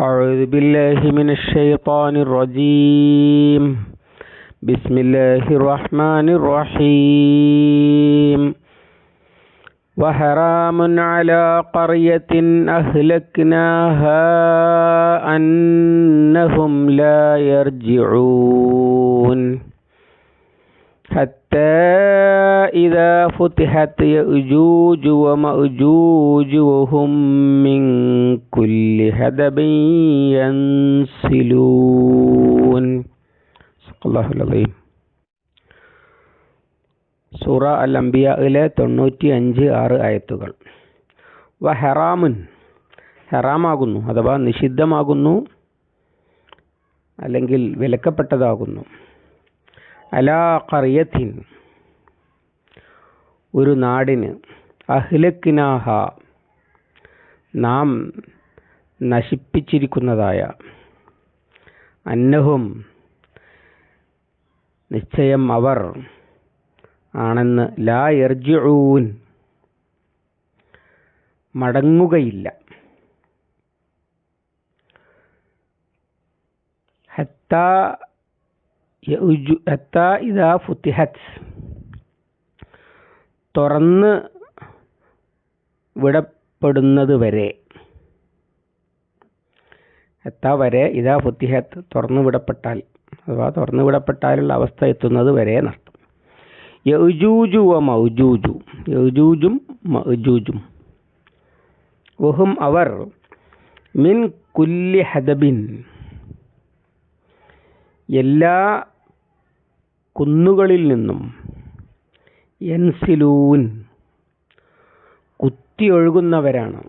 أعوذ بالله من الشيطان الرجيم. بسم الله الرحمن الرحيم. وحرام على قرية أهلكناها أنهم لا يرجعون. حتى إذا فتحت يأجوج ومأجوج وهم من كل هدب ينسلون صدق الله العظيم സൂറ അൽ അംബിയയിലെ തൊണ്ണൂറ്റി അഞ്ച് ആറ് ആയത്തുകൾ വ ഹെറാമുൻ ഹെറാമാകുന്നു അഥവാ നിഷിദ്ധമാകുന്നു അല്ലെങ്കിൽ വിലക്കപ്പെട്ടതാകുന്നു അലാ കറിയത്തിൻ ഒരു നാടിന് അഹ്ലക്കിനാഹ നാം നശിപ്പിച്ചിരിക്കുന്നതായ അന്നഹും നിശ്ചയം അവർ ആണെന്ന് ലാ എർജിഊൻ മടങ്ങുകയില്ല. ഫുത്തിഹത്ത് തുറന്ന് വിടപ്പെടുന്നത് വരെ എത്താ വരെ ഇതാ ഫുത്തിഹത്ത് തുറന്നു വിടപ്പെട്ടാൽ അഥവാ തുറന്നു വിടപ്പെട്ടാലുള്ള അവസ്ഥ എത്തുന്നത് വരെ നഷ്ടം. യൗജൂജു വ മൗജൂജു. യൗജൂജും മൗജൂജും. വഹും അവർ മിൻ കുല്ലി ഹദബിൻ. എല്ലാ കുന്നുകളിൽ നിന്നും എൻസിലൂൻ. കുത്തി ഒഴുകുന്നവരാണ്.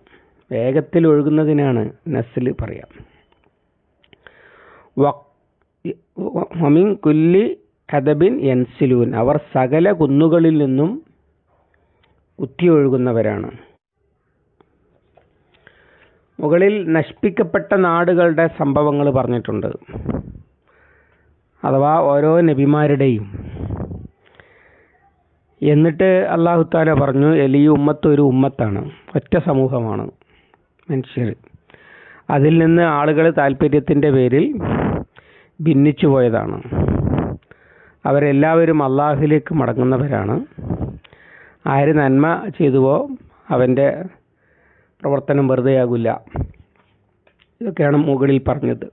വേഗത്തിൽ ഒഴുകുന്നതിനാണ് നസ്ല് പറയാം. വമിൻ കുല്ലി അദബിൻ എൻസിലൂൻ. അവർ സകല കുന്നുകളിൽ നിന്നും കുത്തി ഒഴുകുന്നവരാണ് മുകളിൽ നശിപ്പിക്കപ്പെട്ട നാടുകളുടെ സംഭവങ്ങൾ പറഞ്ഞിട്ടുണ്ട്. അഥവാ ഓരോ നബിമാരുടെയും. എന്നിട്ട് അള്ളാഹുത്താല പറഞ്ഞു എലി ഉമ്മത്ത് ഒരു ഉമ്മത്താണ്. ഒറ്റ സമൂഹമാണ് മനുഷ്യർ. അതിൽ നിന്ന് ആളുകൾ താല്പര്യത്തിന്റെ പേരിൽ ഭിന്നിച്ചു പോയതാണ്. അവരെല്ലാവരും അള്ളാഹുലേക്ക് മടങ്ങുന്നവരാണ്. ആര് നന്മ ചെയ്തുവോ അവന്റെ പ്രവർത്തനം വെറുതെയാകില്ല. ഇതൊക്കെയാണ് മുകളിൽ പറഞ്ഞത്.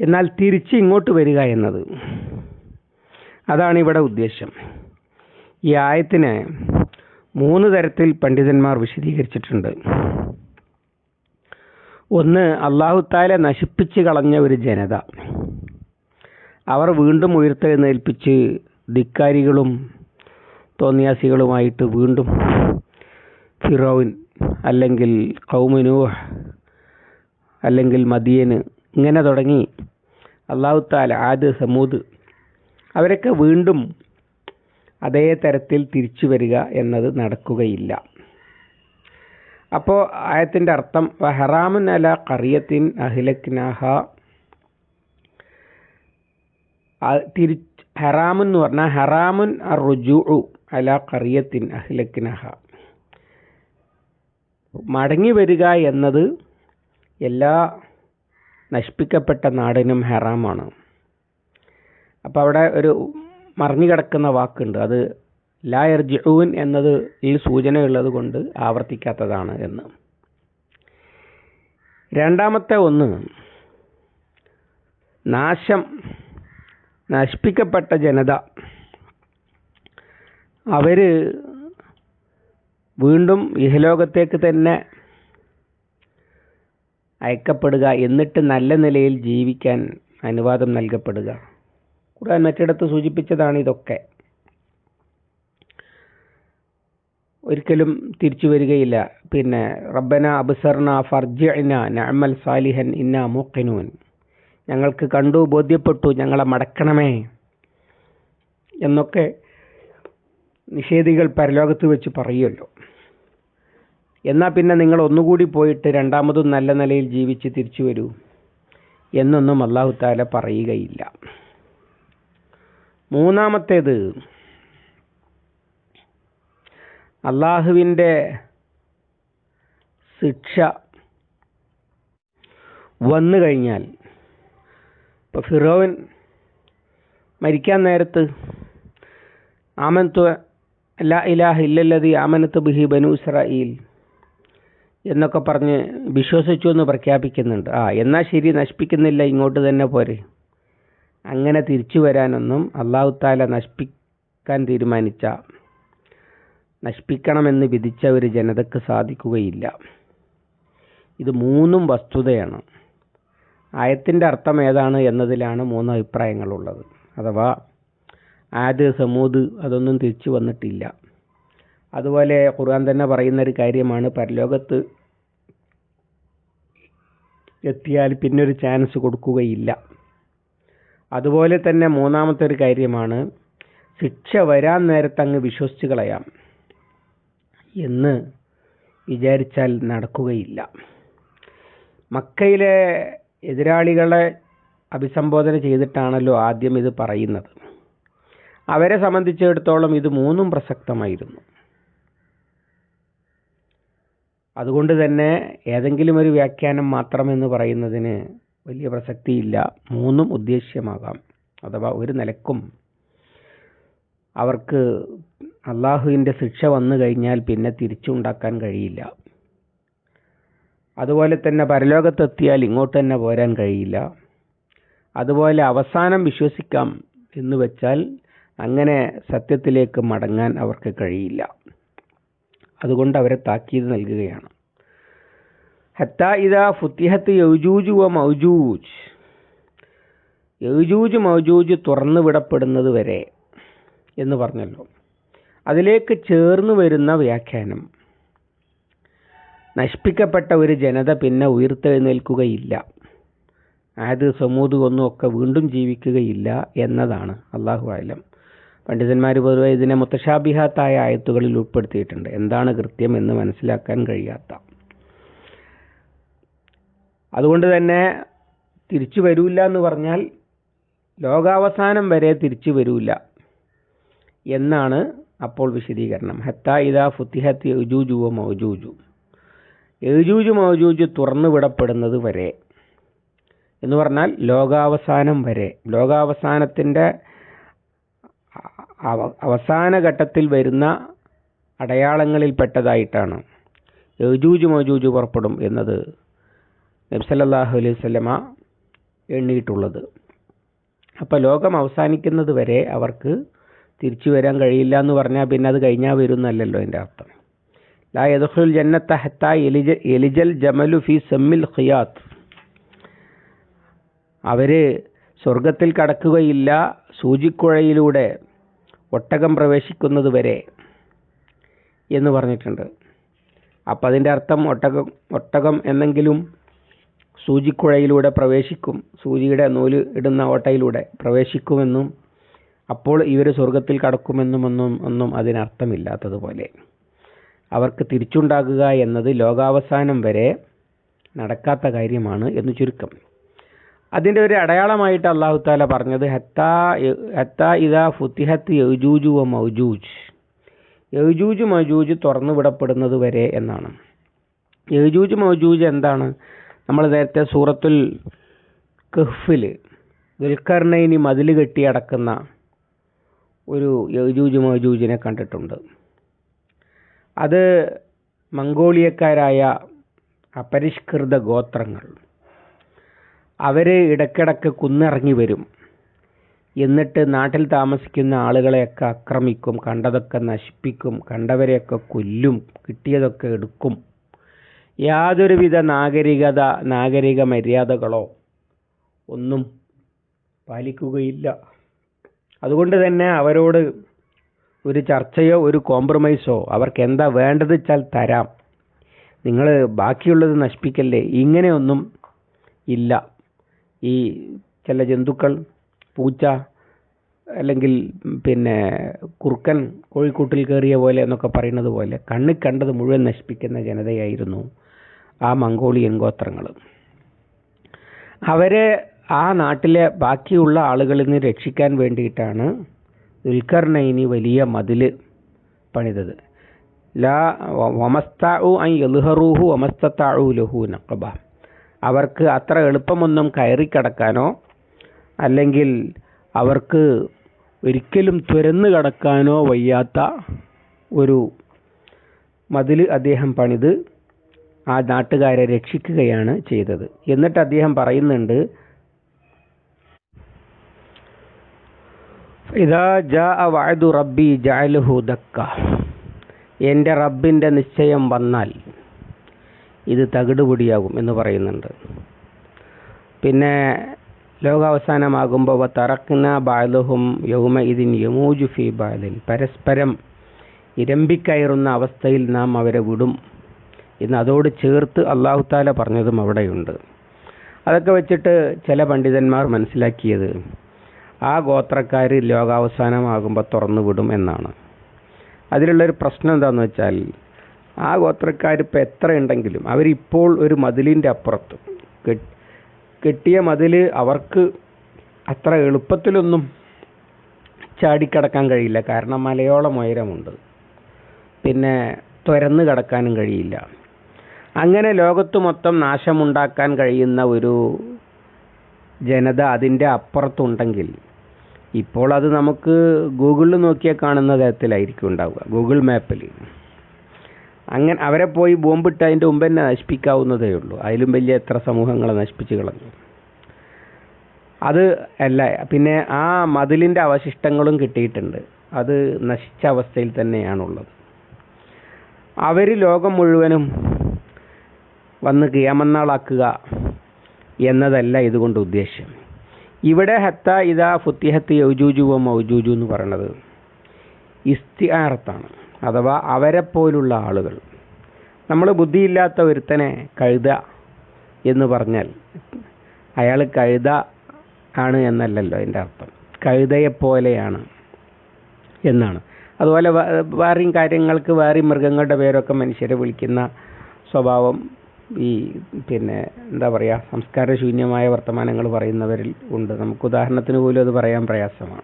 എന്നാൽ തിരിച്ച് ഇങ്ങോട്ട് വരിക എന്നത് അതാണ് ഇവിടെ ഉദ്ദേശം. ഈ ആയത്തിനെ മൂന്ന് തരത്തിൽ പണ്ഡിതന്മാർ വിശദീകരിച്ചിട്ടുണ്ട്. ഒന്ന് അള്ളാഹുത്താല നശിപ്പിച്ച് കളഞ്ഞ ഒരു ജനത. അവർ വീണ്ടും ഉയർത്തെഴുന്നേൽപ്പിച്ച് ധിക്കാരികളും തോന്നിയാസികളുമായിട്ട് വീണ്ടും ഫിറോവിൻ അല്ലെങ്കിൽ കൗമനൂഹ് അല്ലെങ്കിൽ മദിയന് ഇങ്ങനെ തുടങ്ങി അള്ളാഹുത്താല ആദ് സമൂദ് അവരൊക്കെ വീണ്ടും അതേ തരത്തിൽ തിരിച്ചു വരിക എന്നത് നടക്കുകയില്ല. അപ്പോൾ ആയത്തിന്റെ അർത്ഥം ഹറാമൻ അല കറിയത്തിൻ അഹിലക്നാഹ. തിരി ഹറാമുൻ എന്ന് പറഞ്ഞാൽ ഹറാമുൻ റുജു അല കറിയത്തിൻ അഹിലക്നാഹ. മടങ്ങി വരിക എന്നത് എല്ലാ നശിപ്പിക്കപ്പെട്ട നാടിനും ഹറാമാണ്. അപ്പോൾ അവിടെ ഒരു മറിഞ്ഞു കിടക്കുന്ന വാക്കുണ്ട്. അത് ലായർ ജിഊൻ എന്നത് ഈ സൂചനയുള്ളത് കൊണ്ട് ആവർത്തിക്കാത്തതാണ് എന്ന്. രണ്ടാമത്തെ ഒന്ന് നാശം നശിപ്പിക്കപ്പെട്ട ജനത. അവർ വീണ്ടും ഇഹലോകത്തേക്ക് തന്നെ അയക്കപ്പെടുക എന്നിട്ട് നല്ല നിലയിൽ ജീവിക്കാൻ അനുവാദം നൽകപ്പെടുക. ഖുർആൻ മറ്റിടത്ത് സൂചിപ്പിച്ചതാണ് ഇതൊക്കെ. ഒരിക്കലും തിരിച്ചു വരികയില്ല. പിന്നെ റബ്ബന അബ്സർന ഫർജിഅന നഅമൽ സാലിഹൻ ഇന്ന മൂക്കിനൂൻ ഞങ്ങൾക്ക് കണ്ടു ബോധ്യപ്പെട്ടു ഞങ്ങളെ മടക്കണമേ. എന്നൊക്കെ നിഷേധികൾ പരലോകത്ത് വെച്ച് പറയുമല്ലോ. എന്നാൽ പിന്നെ നിങ്ങൾ ഒന്നുകൂടി പോയിട്ട് രണ്ടാമതും നല്ല നിലയിൽ ജീവിച്ച് തിരിച്ചു വരൂ എന്നൊന്നും അള്ളാഹു താല പറയുകയില്ല. മൂന്നാമത്തേത് അള്ളാഹുവിന്റെ ശിക്ഷ വന്നു കഴിഞ്ഞാൽ ഇപ്പോൾ ഫിറോവൻ മരിക്കാൻ നേരത്ത് ആമൻത്വ ലാ ഇലാഹ ഇല്ലല്ലതി ആമനത്ത് ബിഹി ബനു ഇസ്രായേൽ എന്നൊക്കെ പറഞ്ഞ് വിശ്വസിച്ചു എന്ന് പ്രഖ്യാപിക്കുന്നുണ്ട്. ആ എന്നാൽ ശരി നശിപ്പിക്കുന്നില്ല ഇങ്ങോട്ട് തന്നെ പോരെ. അങ്ങനെ തിരിച്ചു വരാനൊന്നും അള്ളാഹു താല നശിപ്പിക്കാൻ തീരുമാനിച്ച നശിപ്പിക്കണമെന്ന് വിധിച്ച ഒരു ജനതക്ക് സാധിക്കുകയില്ല. ഇത് മൂന്നും വസ്തുതയാണ്. ആയത്തിന്റെ അർത്ഥം ഏതാണ് എന്നതിലാണ് മൂന്ന് അഭിപ്രായങ്ങളുള്ളത്. അഥവാ ആദ് സമൂത് അതൊന്നും തിരിച്ചു വന്നിട്ടില്ല. അതുപോലെ ഖുർആൻ തന്നെ പറയുന്ന ഒരു കാര്യമാണ് പരലോകത്ത് എത്തിയാൽ പിന്നൊരു ചാൻസ് കൊടുക്കുകയില്ല. അതുപോലെ തന്നെ മൂന്നാമത്തെ ഒരു കാര്യമാണ് ശിക്ഷ വരാൻ നേരത്ത് അങ്ങ് വിശ്വസിച്ച് കളയാം. എന്ന് വിചാരിച്ചാൽ നടക്കുകയില്ല. മക്കയിലെ എതിരാളികളെ അഭിസംബോധന ചെയ്തിട്ടാണല്ലോ ആദ്യം ഇത് പറയുന്നത്. അവരെ സംബന്ധിച്ചിടത്തോളം ഇത് മൂന്നും പ്രസക്തമായിരുന്നു. അതുകൊണ്ട് തന്നെ ഏതെങ്കിലും ഒരു വ്യാഖ്യാനം മാത്രമെന്ന് പറയുന്നതിന് വലിയ പ്രസക്തിയില്ല. മൂന്നും ഉദ്ദേശ്യമാകാം. അഥവാ ഒരു നിലക്കും അവർക്ക് അള്ളാഹുവിന്റെ ശിക്ഷ വന്നു കഴിഞ്ഞാൽ പിന്നെ തിരിച്ചുണ്ടാക്കാൻ കഴിയില്ല. അതുപോലെ തന്നെ പരലോകത്തെത്തിയാൽ ഇങ്ങോട്ട് തന്നെ പോരാൻ കഴിയില്ല. അതുപോലെ അവസാനം വിശ്വസിക്കാം എന്ന് വെച്ചാൽ അങ്ങനെ സത്യത്തിലേക്ക് മടങ്ങാൻ അവർക്ക് കഴിയില്ല. അതുകൊണ്ട് അവരെ താക്കീത് നൽകുകയാണ്. ഹത്ത ഇതാ ഫുത്തിഹത്ത് യൗജൂജു വ മൗജൂജ്. യൗജൂജ് മൗജൂജ് തുറന്നു വിടപ്പെടുന്നത് വരെ എന്ന് പറഞ്ഞല്ലോ. അതിലേക്ക് ചേർന്ന് വരുന്ന വ്യാഖ്യാനം. നശിപ്പിക്കപ്പെട്ട ഒരു ജനത പിന്നെ ഉയർത്തെഴുന്നേൽക്കുകയില്ല. ആയത് സമൂത് ഒന്നും ഒക്കെ വീണ്ടും ജീവിക്കുകയില്ല എന്നതാണ്. അള്ളാഹു ആലം പണ്ഡിതന്മാർ പൊതുവെ ഇതിനെ മുത്തശാബിഹാത്തായ ആയത്തുകളിൽ ഉൾപ്പെടുത്തിയിട്ടുണ്ട്. എന്താണ് കൃത്യം എന്ന് മനസ്സിലാക്കാൻ കഴിയാത്ത. അതുകൊണ്ട് തന്നെ തിരിച്ചു വരില്ല എന്ന് പറഞ്ഞാൽ ലോകാവസാനം വരെ തിരിച്ചു വരില്ല എന്നാണ് അപ്പോൾ വിശദീകരണം. ഹത്ത ഇതാ ഫുത്തിഹത്ത് യജൂജു വ മൗജൂജു. യജൂജു മൗജൂജു തുറന്നു വിടപ്പെടുന്നത് വരെ എന്ന് പറഞ്ഞാൽ ലോകാവസാനം വരെ. ലോകാവസാനത്തിന്റെ അവസാന ഘട്ടത്തിൽ വരുന്ന അടയാളങ്ങളിൽപ്പെട്ടതായിട്ടാണ് യജൂജു മൗജൂജു പുറപ്പെടും എന്നത് നബ്സല്ലാഹു അലൈഹി സ്വലമ എണ്ണിയിട്ടുള്ളത്. അപ്പോൾ ലോകം അവസാനിക്കുന്നത് വരെ അവർക്ക് തിരിച്ചു വരാൻ കഴിയില്ല എന്ന് പറഞ്ഞാൽ പിന്നെ അത് കഴിഞ്ഞാൽ വരുന്നല്ലല്ലോ എന്റെ അർത്ഥം. ലാ യദുൽ ജന്നത്ത ഹത്ത എലിജ എലിജൽ ജമലു ഫി സെമ്മിൽ ഖിയാത്ത് അവർ സ്വർഗത്തിൽ കടക്കുകയില്ല സൂചിക്കുഴയിലൂടെ ഒട്ടകം പ്രവേശിക്കുന്നത് വരെ എന്ന് പറഞ്ഞിട്ടുണ്ട്. അപ്പം അതിന്റെ അർത്ഥം ഒട്ടകം ഒട്ടകം എന്നെങ്കിലും സൂചിക്കുഴയിലൂടെ പ്രവേശിക്കും സൂചിയുടെ നൂൽ ഇടുന്ന ഓട്ടയിലൂടെ പ്രവേശിക്കുമെന്നും അപ്പോൾ ഇവർ സ്വർഗത്തിൽ കടക്കുമെന്നും ഒന്നും ഒന്നും അതിനർത്ഥമില്ലാത്തതുപോലെ. അവർക്ക് തിരിച്ചുണ്ടാകുക എന്നത് ലോകാവസാനം വരെ നടക്കാത്ത കാര്യമാണ് എന്ന് ചുരുക്കം. അതിന്റെ ഒരു അടയാളമായിട്ട് അള്ളാഹു താല പറഞ്ഞത് ഹത്താ ഹത്താ ഇതാ ഫുത്തിഹത്ത് യൗജൂജു വ മൗജൂജ്. യൗജൂജ് മൗജൂജ് തുറന്നു വിടപ്പെടുന്നത് വരെ എന്നാണ്. യൗജൂജ് മൗജൂജ് എന്താണ്? നമ്മൾ നേരത്തെ സൂറത്തുൽ കഹ്ഫിൽ ദുൽഖർണയിനി മതിൽ കെട്ടി അടക്കുന്ന ഒരു യൗജൂജ് മൗജൂജിനെ കണ്ടിട്ടുണ്ട്. അത് മംഗോളിയക്കാരായ അപരിഷ്കൃത ഗോത്രങ്ങൾ. അവർ ഇടയ്ക്കിടയ്ക്ക് കുന്നിറങ്ങി വരും. എന്നിട്ട് നാട്ടിൽ താമസിക്കുന്ന ആളുകളെയൊക്കെ ആക്രമിക്കും കണ്ടതൊക്കെ നശിപ്പിക്കും കണ്ടവരെയൊക്കെ കൊല്ലും കിട്ടിയതൊക്കെ എടുക്കും. യാതൊരുവിധ നാഗരികത നാഗരിക മര്യാദകളോ ഒന്നും പാലിക്കുകയില്ല. അതുകൊണ്ട് തന്നെ അവരോട് ഒരു ചർച്ചയോ ഒരു കോംപ്രമൈസോ അവർക്ക് എന്താ വേണ്ടത് വെച്ചാൽ തരാം. നിങ്ങൾ ബാക്കിയുള്ളത് നശിപ്പിക്കല്ലേ? ഇങ്ങനെയൊന്നും ഇല്ല. ഈ ചില ജന്തുക്കൾ പൂച്ച അല്ലെങ്കിൽ പിന്നെ കുറുക്കൻ കോഴിക്കൂട്ടിൽ കയറിയ പോലെ എന്നൊക്കെ പറയുന്നത് പോലെ കണ്ണിൽ കണ്ടത് മുഴുവൻ നശിപ്പിക്കുന്ന ജനതയായിരുന്നു ആ മംഗോളിയൻ ഗോത്രങ്ങൾ അവരെ ആ നാട്ടിലെ ബാക്കിയുള്ള ആളുകളിൽ നിന്ന് രക്ഷിക്കാൻ വേണ്ടിയിട്ടാണ് ദുൽഖർനൈനി വലിയ മതിൽ പണിതത്. ലാ വമസ്താഉ ഐ എളുഹറൂഹു വമസ്തത്താഴു ലഹു നക്കബ അവർക്ക് അത്ര എളുപ്പമൊന്നും കയറിക്കടക്കാനോ അല്ലെങ്കിൽ അവർക്ക് ഒരിക്കലും തുരന്നു കടക്കാനോ വയ്യാത്ത ഒരു മതിൽ അദ്ദേഹം പണിത് ആ നാട്ടുകാരെ രക്ഷിക്കുകയാണ് ചെയ്തത്. എന്നിട്ട് അദ്ദേഹം പറയുന്നുണ്ട് വഅദു റബ്ബി ജഅലഹു ദക്ക. എന്റെ റബ്ബിന്റെ നിശ്ചയം വന്നാൽ ഇത് തകിടുപൊടിയാകും എന്ന് പറയുന്നുണ്ട്. പിന്നെ ലോകാവസാനമാകുമ്പോൾ തറക്കുന്ന ബാലുഹും യൗമ ഇതിൻ യമൂജു ഫി ബാലിൻ. പരസ്പരം ഇരമ്പിക്കയറുന്ന അവസ്ഥയിൽ നാം അവരെ വിടും എന്ന് അതോട് ചേർത്ത് അള്ളാഹു താല പറഞ്ഞതും അവിടെയുണ്ട്. അതൊക്കെ വെച്ചിട്ട് ചില പണ്ഡിതന്മാർ മനസ്സിലാക്കിയത് ആ ഗോത്രക്കാർ ലോകാവസാനമാകുമ്പോൾ തുറന്നു വിടും എന്നാണ്. അതിലുള്ളൊരു പ്രശ്നം എന്താണെന്ന് വെച്ചാൽ ആ ഗോത്രക്കാർ ഇപ്പോൾ എത്ര ഉണ്ടെങ്കിലും അവരിപ്പോൾ ഒരു മതിലിന്റെ അപ്പുറത്ത് കെട്ടിയ മതിൽ അവർക്ക് അത്ര എളുപ്പത്തിലൊന്നും ചാടിക്കടക്കാൻ കഴിയില്ല. കാരണം മലയോളം ഉയരമുണ്ട്. പിന്നെ തുരന്ന് കടക്കാനും കഴിയില്ല. അങ്ങനെ ലോകത്ത് മൊത്തം നാശമുണ്ടാക്കാൻ കഴിയുന്ന ഒരു ജനത അതിന്റെ അപ്പുറത്തുണ്ടെങ്കിൽ ഇപ്പോൾ അത് നമുക്ക് ഗൂഗിളിൽ നോക്കിയാൽ കാണുന്ന തരത്തിലായിരിക്കും ഉണ്ടാവുക. ഗൂഗിൾ മാപ്പിൽ അങ്ങനെ അവരെ പോയി ബോംബിട്ട് അതിന്റെ മുമ്പ് തന്നെ നശിപ്പിക്കാവുന്നതേ ഉള്ളൂ. അതിലും വലിയ എത്ര സമൂഹങ്ങളെ നശിപ്പിച്ച് കളഞ്ഞു. അത് അല്ല പിന്നെ ആ മതിലിന്റെ അവശിഷ്ടങ്ങളും കിട്ടിയിട്ടുണ്ട്. അത് നശിച്ച അവസ്ഥയിൽ തന്നെയാണുള്ളത്. അവർ ലോകം മുഴുവനും വന്ന് കിയാമന്നാളാക്കുക എന്നതല്ല ഇതുകൊണ്ട് ഉദ്ദേശ്യം ഇവിടെ ഹത്ത ഇതാ ഫുത്തിഹത്ത് യൗജൂജുവോ മൗജൂജു എന്ന് പറയുന്നത് ഇസ്തിഹാർത്താണ് അഥവാ അവരെ പോലുള്ള ആളുകൾ. നമ്മൾ ബുദ്ധിയില്ലാത്ത ഒരുത്തനെ കഴുത എന്ന് പറഞ്ഞാൽ അയാൾ കഴുത ആണ് എന്നല്ലല്ലോ അതിന്റെ അർത്ഥം. കഴുതയെപ്പോലെയാണ് എന്നാണ്. അതുപോലെ വേറെയും കാര്യങ്ങൾക്ക് വേറെയും മൃഗങ്ങളുടെ പേരൊക്കെ മനുഷ്യരെ വിളിക്കുന്ന സ്വഭാവം ഈ പിന്നെ എന്താ പറയുക സംസ്കാരശൂന്യമായ വർത്തമാനങ്ങൾ പറയുന്നവരിൽ ഉണ്ട്. നമുക്ക് ഉദാഹരണത്തിന് പോലും അത് പറയാൻ പ്രയാസമാണ്.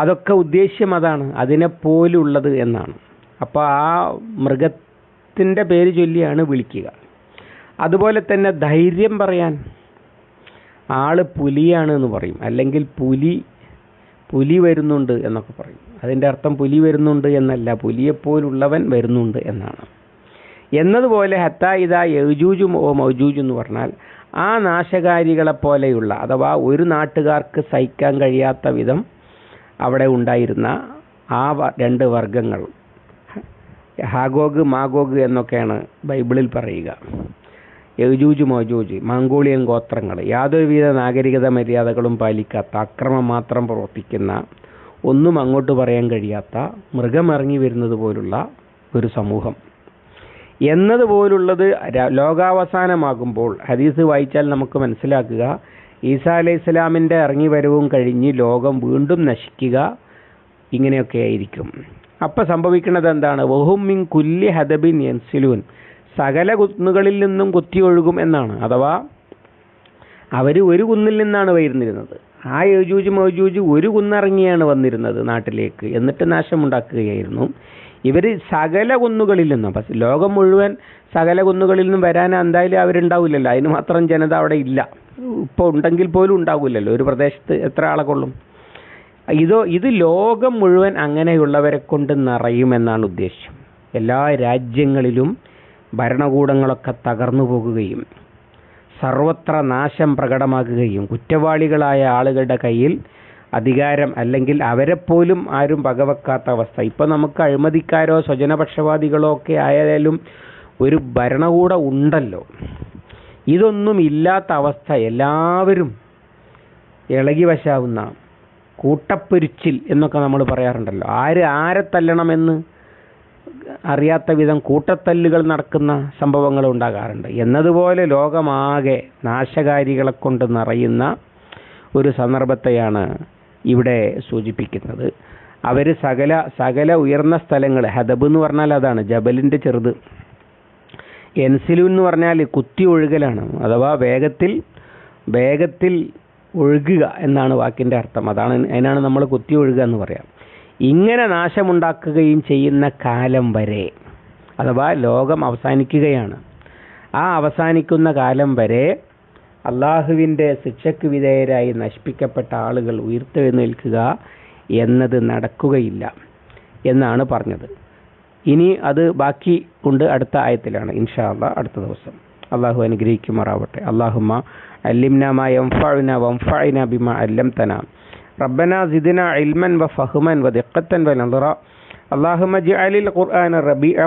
അതൊക്കെ ഉദ്ദേശ്യം അതാണ്. അതിനെപ്പോലുള്ളത് എന്നാണ്. അപ്പോൾ ആ മൃഗത്തിന്റെ പേര് ചൊല്ലിയാണ് വിളിക്കുക. അതുപോലെ തന്നെ ധൈര്യം പറയാൻ ആൾ പുലിയാണ് എന്ന് പറയും. അല്ലെങ്കിൽ പുലി പുലി വരുന്നുണ്ട് എന്നൊക്കെ പറയും. അതിന്റെ അർത്ഥം പുലി വരുന്നുണ്ട് എന്നല്ല പുലിയെപ്പോലുള്ളവൻ വരുന്നുണ്ട് എന്നാണ്. എന്നതുപോലെ ഹത്ത ഇതാ യജൂജു ഓ മൗജൂജും എന്ന് പറഞ്ഞാൽ ആ നാശകാരികളെ പോലെയുള്ള അഥവാ ഒരു നാട്ടുകാർക്ക് സഹിക്കാൻ കഴിയാത്ത വിധം അവിടെ ഉണ്ടായിരുന്ന ആ രണ്ട് വർഗങ്ങൾ ഹാഗോഗ് മാഗോഗ് എന്നൊക്കെയാണ് ബൈബിളിൽ പറയുക. യജൂജ് മോജൂജ് മംഗോളിയൻ ഗോത്രങ്ങൾ. യാതൊരുവിധ നാഗരികത മര്യാദകളും പാലിക്കാത്ത അക്രമം മാത്രം പ്രവർത്തിക്കുന്ന ഒന്നും അങ്ങോട്ട് പറയാൻ കഴിയാത്ത മൃഗമിറങ്ങി വരുന്നത് പോലുള്ള ഒരു സമൂഹം. എന്നതുപോലുള്ളത് ലോകാവസാനമാകുമ്പോൾ ഹദീസ് വായിച്ചാൽ നമുക്ക് മനസ്സിലാക്കുക. ഈസാ അലൈഹി ഇസ്ലാമിന്റെ ഇറങ്ങി വരവും കഴിഞ്ഞ് ലോകം വീണ്ടും നശിക്കുക ഇങ്ങനെയൊക്കെ ആയിരിക്കും അപ്പം സംഭവിക്കുന്നത് എന്താണ്? വഹും മിൻ കുല്ലി ഹദബിൻ യൻസിലൂൻ. സകല കുന്നുകളിൽ നിന്നും കുത്തി ഒഴുകും എന്നാണ്. അഥവാ അവർ ഒരു കുന്നിൽ നിന്നാണ് വരുന്നിരുന്നത് ആ യജൂജ് മൗജൂജ് ഒരു കുന്നിറങ്ങിയാണ് വന്നിരുന്നത് നാട്ടിലേക്ക്. എന്നിട്ട് നാശമുണ്ടാക്കുകയായിരുന്നു. ഇവർ സകല കുന്നുകളിൽ നിന്നും പക്ഷെ ലോകം മുഴുവൻ സകല കുന്നുകളിൽ നിന്നും വരാൻ എന്തായാലും അവരുണ്ടാവില്ലല്ലോ. അതിന് മാത്രം ജനത അവിടെ ഇല്ല. ഇപ്പോൾ ഉണ്ടെങ്കിൽ പോലും ഉണ്ടാവില്ലല്ലോ. ഒരു പ്രദേശത്ത് എത്ര ആളെ കൊള്ളും? ഇതോ ഇത് ലോകം മുഴുവൻ അങ്ങനെയുള്ളവരെ കൊണ്ട് നിറയുമെന്നാണ് ഉദ്ദേശം. എല്ലാ രാജ്യങ്ങളിലും ഭരണകൂടങ്ങളൊക്കെ തകർന്നു പോകുകയും സർവത്ര നാശം പ്രകടമാക്കുകയും കുറ്റവാളികളായ ആളുകളുടെ കയ്യിൽ അധികാരം അല്ലെങ്കിൽ അവരെ പോലും ആരും പകവെക്കാത്ത അവസ്ഥ. ഇപ്പൊ നമുക്ക് അഴിമതിക്കാരോ സ്വജനപക്ഷപാതികളോ ഒക്കെ ആയാലും ഒരു ഭരണകൂടം ഉണ്ടല്ലോ. ഇതൊന്നും ഇല്ലാത്ത അവസ്ഥ. എല്ലാവരും ഇളകി വശാവുന്ന കൂട്ടപ്പൊരിച്ചിൽ എന്നൊക്കെ നമ്മൾ പറയാറുണ്ടല്ലോ. ആര് ആരെ തല്ലണമെന്ന് അറിയാത്ത വിധം കൂട്ടത്തല്ലുകൾ നടക്കുന്ന സംഭവങ്ങൾ ഉണ്ടാകാറുണ്ട്. എന്നതുപോലെ ലോകമാകെ നാശകാരികളെ കൊണ്ട് നിറയുന്ന ഒരു സന്ദർഭത്തെയാണ് ഇവിടെ സൂചിപ്പിക്കുന്നത്. അവർ സകല സകല ഉയർന്ന സ്ഥലങ്ങൾ ഹദബ് എന്ന് പറഞ്ഞാൽ അതാണ് ജബലിന്റെ ചെറുത്. എൻസിലു എന്ന് പറഞ്ഞാൽ കുത്തി ഒഴുകലാണ് അഥവാ വേഗത്തിൽ വേഗത്തിൽ ഒഴുകുക എന്നാണ് വാക്കിന്റെ അർത്ഥം. അതാണ് അതിനാണ് നമ്മൾ കുത്തി ഒഴുകുക എന്ന് പറയാം. ഇങ്ങനെ നാശമുണ്ടാക്കുകയും ചെയ്യുന്ന കാലം വരെ അഥവാ ലോകം അവസാനിക്കുകയാണ്. ആ അവസാനിക്കുന്ന കാലം വരെ അള്ളാഹുവിന്റെ ശിക്ഷയ്ക്ക് വിധേയരായി നശിപ്പിക്കപ്പെട്ട ആളുകൾ ഉയർത്തെഴുന്നേൽക്കുക എന്നത് നടക്കുകയില്ല എന്നാണ് പറഞ്ഞത്. ഇനി അത് ബാക്കി ഉണ്ട് അടുത്ത ആയത്തിലാണ് ഇൻഷാ അടുത്ത ദിവസം. അള്ളാഹു അനുഗ്രഹിക്കുമാറാവട്ടെ. അള്ളാഹുമ അല്ലിംനമ എംഫഴുന ബിമ അല്ലംതന. റബ്ബന സിദിന ഇൽമൻ വ ഫഹ്മൻ വ ദിഖത്തൻ വ ഖുർആന റബീഅ